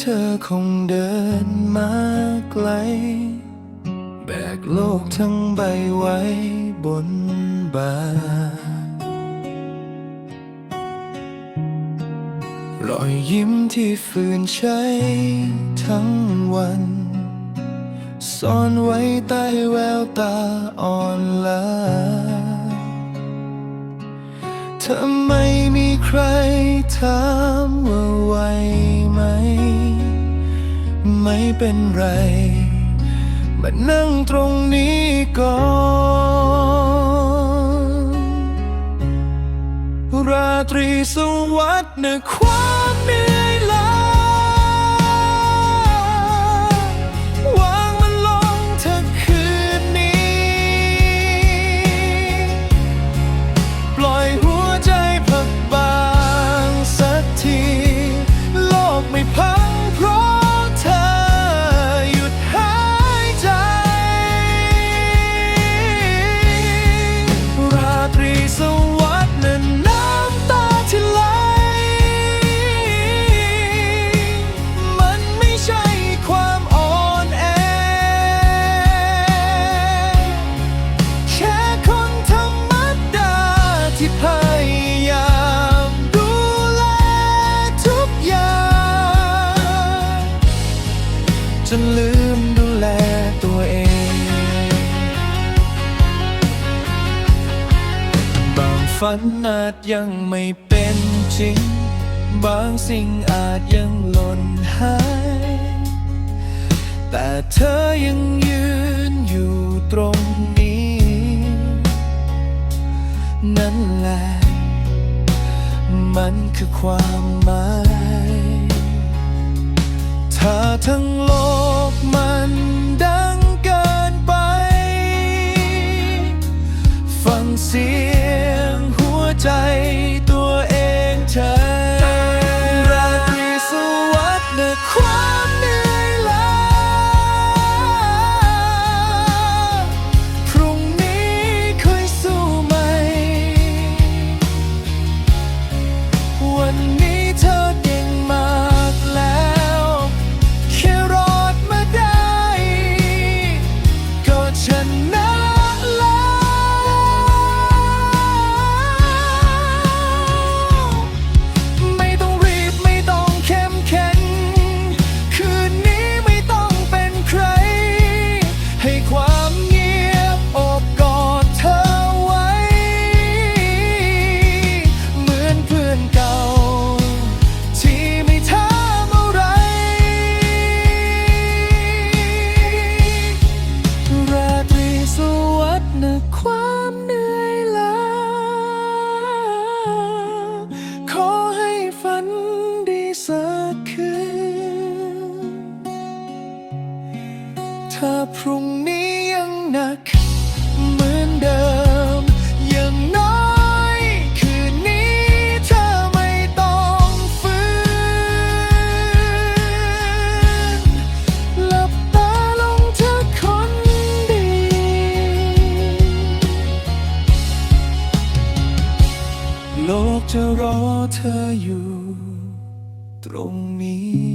เธอคงเดินมาไกล แบกโลกทั้งใบไว้บนบ่ารอยยิ้มที่ฝืนใช้ทั้งวัน ซ่อนไว้ใต้แววตาอ่อนล้าเธอไม่มีใครถามว่าไหว ไหม ไม่เป็นไร มานั่งตรงนี้ก่อน ราตรีสวัสดิ์นะควา จนลืมดูแลตัวเอง บางฝันอาจยังไม่เป็นจริง บางสิ่งอาจยังหล่นหาย แต่เธอยังยืนอยู่ตรงนี้ นั่นแหละ มันคือความหมาย ถ้าทั้งโลกมัน จะรอเธออยู่ ตรงนี้